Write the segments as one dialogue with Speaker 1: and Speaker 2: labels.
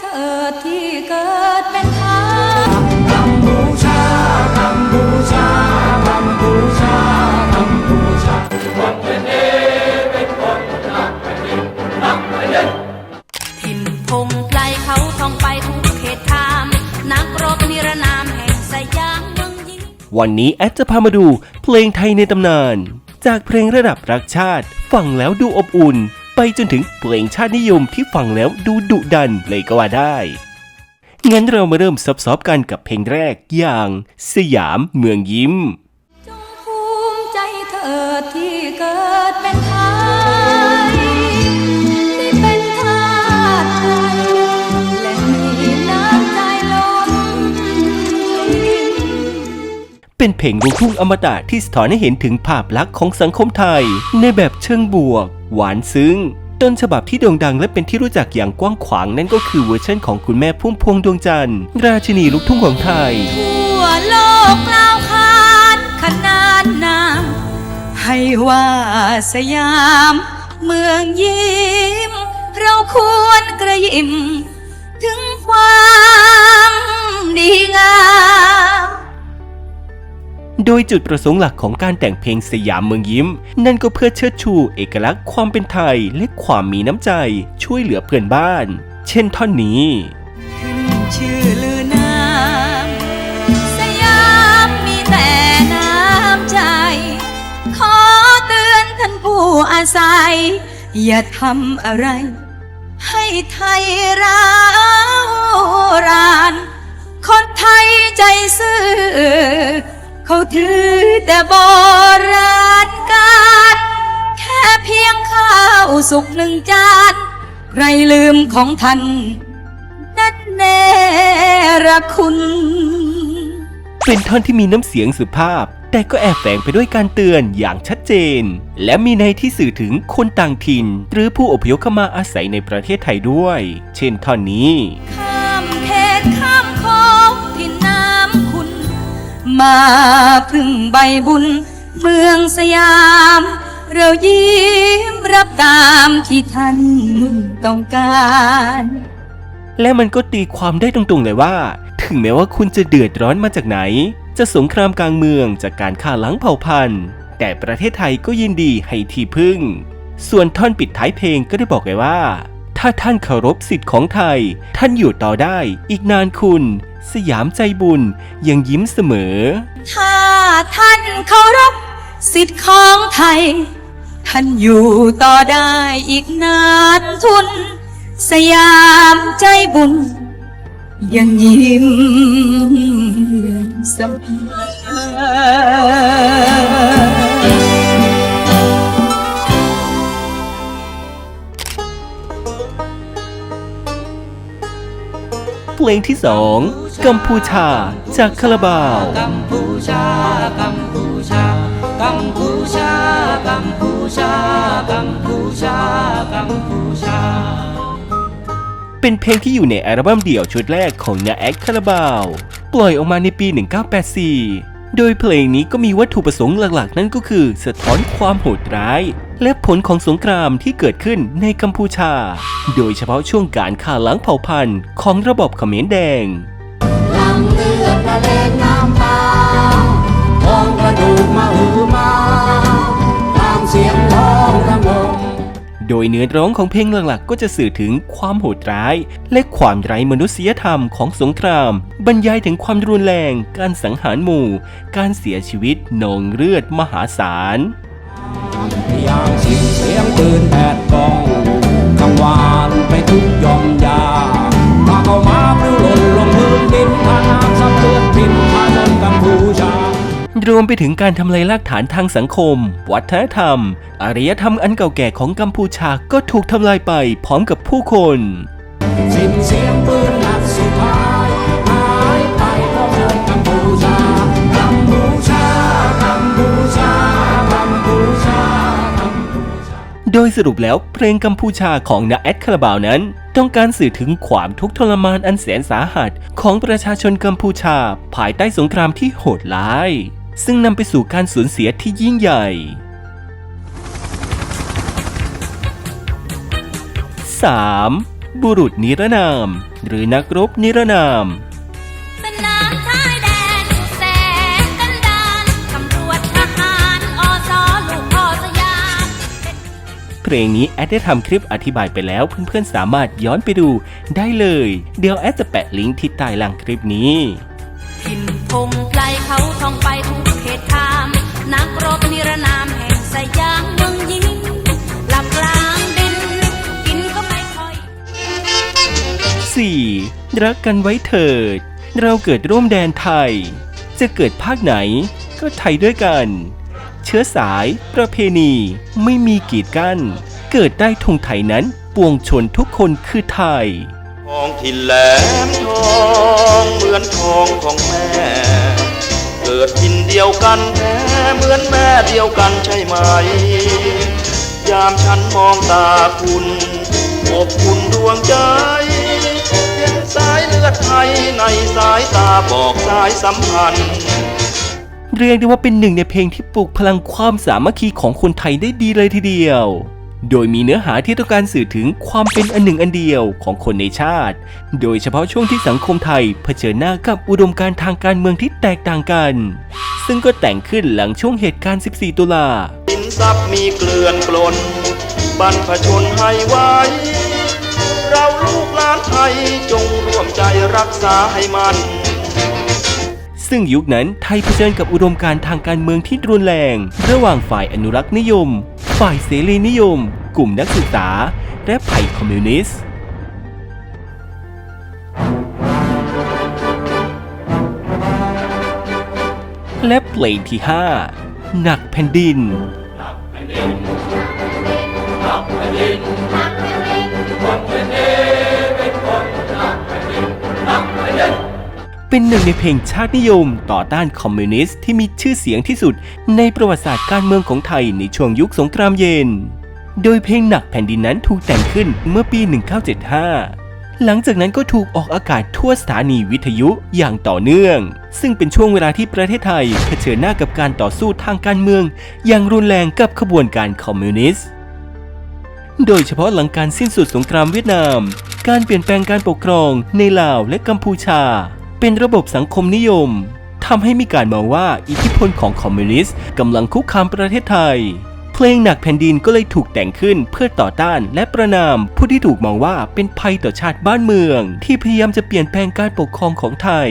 Speaker 1: เถิดที่เกิดเป็นไทยถิ่นพงไกลเขาท่องไปทุกเขตทามนักรบนิรนามแห่งสยามเมืองยิ้ม
Speaker 2: วันนี้แอดจะพามาดูเพลงไทยในตำนาน จากเพลงระดับรักชาติฟังแล้วดูอบอุ่น ไปจนถึงเพลงชาตินิยมที่ฟังแล้วดูดุดันเลยก็ว่าได้งั้นเรามาเริ่มซับซ้อกันกับเพลงแรกอย่าง สยามเมืองยิ้ม
Speaker 1: จงภูมิใจเถิดที่เกิดเป็น เป็น
Speaker 2: เพลงลูกทุ่งอมตะที่สะท้อนให้เห็นถึงภาพลักษณ์ของสังคมไทย ในแบบเชิงบวก หวานซึ้งต้นฉบับที่โด่งดังและเป็นที่รู้จักอย่างกว้างขวางนั่นก็คือเวอร์ชันของคุณแม่พุ่มพวงดวงจันทร์ ราชินีลูกทุ่งของไทย
Speaker 1: ทั่วโลกกล่าวขานขนานนามให้ว่าสยาม เมืองยิ้ม เราควรกระยิม
Speaker 2: โดยจุดประสงค์หลักของการแต่งเพลงสยามเมืองยิ้ม นั่นก็เพื่อเชิดชูเอกลักษณ์ความเป็นไทยและความมีน้ำใจ ช่วยเหลือเพื่อนบ้าน เช่นท่อนนี้
Speaker 1: ชื่อลือนามสยามมีแต่น้ำใจ ขอเตือนท่านผู้อาศัย อย่าทำอะไร ให้ไทยร้าวราน คนไทยใจซื่อ เขาถือแต่โบราณการแค่เพียงข้าวสุกหนึ่งจาน ใครลืมของท่านนั่นเนรคุณ
Speaker 2: เป็นท่อนที่มีน้ำเสียงสุภาพ แต่ก็แอบแฝงไปด้วยการเตือนอย่างชัดเจน และมีในที่สื่อถึงคนต่างถิ่น หรือผู้อพยพเข้ามาอาศัยในประเทศไทยด้วย เช่นท่อนนี้
Speaker 1: มาพึ่งใบบุญเมืองสยาม เรายิ้มรับตามที่ท่านต้องการ
Speaker 2: และมันก็ตีความได้ตรงๆเลยว่า ถึงแม้ว่าคุณจะเดือดร้อนมาจากไหน จะสงครามกลางเมืองจากการฆ่าล้างเผ่าพันธุ์ แต่ประเทศไทยก็ยินดีให้ที่พึ่ง ส่วนท่อนปิดท้ายเพลงก็ได้บอกไว้ว่า ถ้าท่านเคารพสิทธิ์ของไทย ท่านอยู่ต่อได้อีกนานคุณ สยามใจบุญยังยิ้มเสมอ
Speaker 1: ถ้าท่านเคารพสิทธิ์ของไทย ท่านอยู่ต่อได้อีกนานทุน สยามใจบุญ ยังยิ้มเสมอ
Speaker 2: เพลงที่สองกัมพูชา จากคาราบาว
Speaker 3: กัมพูชา กัมพูชา กัมพูชา กัมพูชา กัมพูชา กัมพูชา
Speaker 2: เป็นเพลงที่อยู่ในอัลบั้มเดี่ยวชุดแรกของนาแอคคาราบาว ปล่อยออกมาในปี 1984 โดยเพลงนี้ก็มีวัตถุประสงค์หลักๆ นั่นก็คือ สะท้อนความโหดร้าย และผลของสงครามที่เกิดขึ้นในกัมพูชา โดยเฉพาะช่วงการฆ่าล้างเผ่าพันธุ์ของระบบเขมรแดง
Speaker 3: ลังเลือดละเลงน้ำตา
Speaker 2: โดยเนื้อร้องของเพลงหลักๆ ก็จะสื่อถึงความโหดร้าย และความไร้มนุษยธรรมของสงคราม บรรยายถึงความรุนแรง การสังหารหมู่ การเสียชีวิตนองเลือดมหาศาล
Speaker 3: ยางสิ้เสียงปืนแผดกองกังวานไปทุกยอมยา
Speaker 2: รวมไปถึงการทำลายรากฐานทางสังคม วัฒนธรรม อารยธรรมอันเก่าแก่ของกัมพูชาก็ถูกทำลายไปพร้อมกับผู้คน
Speaker 3: สิ้นเสียงปืนนัดสุดท้ายหายไปเพราะเชิญกัมพูชากัมพูชากัมพูชากัมพูชากัมพูชา
Speaker 2: โดยสรุปแล้วเพลงกัมพูชาของนาแอดคาราบาวนั้น ต้องการสื่อถึงความทุกข์ทรมานอันแสนสาหัสของประชาชนกัมพูชา ภายใต้สงครามที่โหดร้าย ซึ่งนำไปสู่การสูญเสียที่ยิ่งใหญ่ 3. บุรุษนิรนาม หรือนักรบนิรนาม
Speaker 1: สนามชายแดนแสนกันดานตำรวจทหารอสอลูกพ่อสยาม
Speaker 2: เพลงนี้แอดได้ทำคลิปอธิบายไปแล้วเพื่อนๆสามารถย้อนไปดูได้เลย เดี๋ยวแอดจะแปะลิงก์ที่ใต้ล่างคลิปนี้
Speaker 1: พินพงไพลเขาท่องไปทุกเข ตทาม นักรบนิรนามแห่งสยามเมืองยิงหลับกลางดิน กินก็ไม่ค่อย
Speaker 2: 4. รักกันไว้เถิด เราเกิดร่วมแดนไทย จะเกิดภาคไหน ก็ไทยด้วยกัน เชื้อสาย ประเพณีไม่มีกีดกันเกิดได้ธงไทยนั้นปวงชนทุกคนคือไทย
Speaker 4: ทองถิ่นแหลมทอง เดียวกันใช่ไหม ยามฉันมองตาคุณอบคุณดวงใจเห็นสายเลือดไทยในสายตาบอกสายสัมพันธ์
Speaker 2: เรียกได้ว่าเป็นหนึ่งในเพลงที่ปลุกพลังความสามัคคีของคนไทยได้ดีเลยทีเดียว โดยมีเนื้อหาที่ต้องการสื่อถึงความเป็นอันหนึ่งอันเดียวของคนในชาติ โดยเฉพาะช่วงที่สังคมไทยเผชิญหน้ากับอุดมการณ์ทางการเมืองที่แตกต่างกัน ซึ่งก็แต่งขึ้นหลังช่วงเหตุการณ์ 14 ตุลา
Speaker 4: สินทรัพย์มีเกลื่อนกลนบรรพชนให้ไว้ เราลูกหลานไทยจงร่วมใจรักษาให้มัน
Speaker 2: ซึ่งยุคนั้นไทยเผชิญกับอุดมการณ์ทางการเมืองที่รุนแรง ระหว่างฝ่ายอนุรักษ์นิยม ฝ่ายเสรีนิยม กลุ่มนักศึกษา และไผ่คอมมิวนิสต์ และเพลงที่ 5 หนักแผ่นดิน เป็นหนึ่งในเพลงชาตินิยม ต่อต้านคอมมิวนิสต์ที่มีชื่อเสียงที่สุดในประวัติศาสตร์การเมืองของไทยในช่วงยุคสงครามเย็น โดยเพลงหนักแผ่นดินนั้นถูกแต่งขึ้นเมื่อปี 1975 หลังจากนั้นก็ถูกออกอากาศทั่วสถานีวิทยุอย่างต่อเนื่อง ซึ่งเป็นช่วงเวลาที่ประเทศไทยเผชิญหน้ากับการต่อสู้ทางการเมือง อย่างรุนแรงกับขบวนการคอมมิวนิสต์โดยเฉพาะหลังการสิ้นสุดสงครามเวียดนาม การเปลี่ยนแปลงการปกครองในลาวและกัมพูชา เป็นระบบสังคมนิยมทำให้มีการมองว่าอิทธิพลของคอมมิวนิสต์กำลังคุกคามประเทศไทย เพลงหนักแผ่นดินก็เลยถูกแต่งขึ้นเพื่อต่อต้านและประนามผู้ที่ถูกมองว่าเป็นภัยต่อชาติบ้านเมือง ที่พยายามจะเปลี่ยนแปลงการปกครองของไทย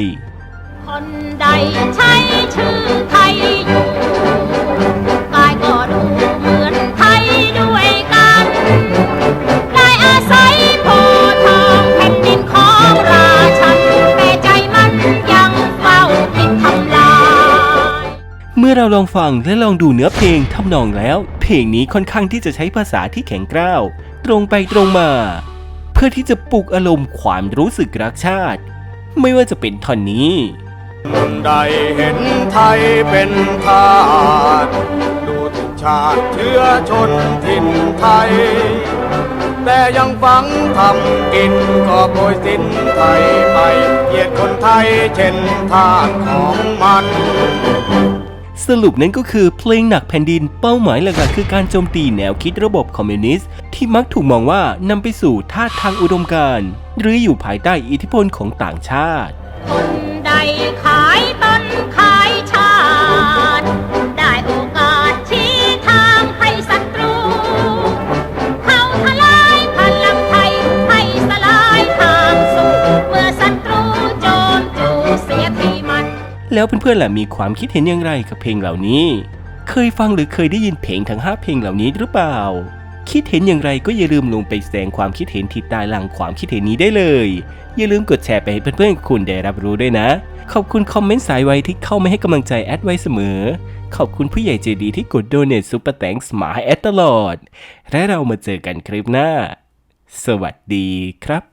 Speaker 1: คนใดใช้ชื่อ มื่อเรา
Speaker 2: ลองฟังและลองดูเนื้อเพลงทำนองแล้ว เพลงนี้ค่อนข้างที่จะใช้ภาษาที่แข็งกร้าว ตรงไปตรงมา เพื่อที่จะปลุกอารมณ์ความรู้สึกรักชาติ ไม่ว่าจะเป็นท่อนนี้
Speaker 4: ได้เห็นไทยเป็นทาสดูทุกชาติเชื้อชนถิ่นไทย แต่ยังฝังทำกินก็โปรยสินไทยไปเหยียดคนไทยเช่นทาสของมัน
Speaker 2: สรุปนั้นก็คือเพลงหนักแผ่นดินเป้าหมายหลักๆคือการโจมตีแนวคิดระบบคอมมิวนิสต์ที่มักถูกมองว่านำไปสู่ท่าทางอุดมการณ์หรืออยู่ภายใต้อิทธิพลของต่างชาติ
Speaker 1: คนใดขา
Speaker 2: แล้วเพื่อนๆล่ะมีความคิดเห็นอย่างไรกับเพลงเหล่านี้ เคยฟังหรือเคยได้ยินเพลงทั้ง 5 เพลงเหล่านี้หรือเปล่า คิดเห็นอย่างไรก็อย่าลืมลงไปแสดงความคิดเห็นที่ใต้ล่างความคิดเห็นนี้ได้เลย อย่าลืมกดแชร์ไปให้เพื่อนๆคุณได้รับรู้ด้วยนะ ขอบคุณคอมเมนต์สายไวที่เข้ามาให้กำลังใจแอดไว้เสมอ ขอบคุณผู้ใหญ่ใจดีที่กดโดเนทซุปเปอร์แตงส์มาให้แอดตลอด และเรามาเจอกันคลิปหน้า สวัสดีครับ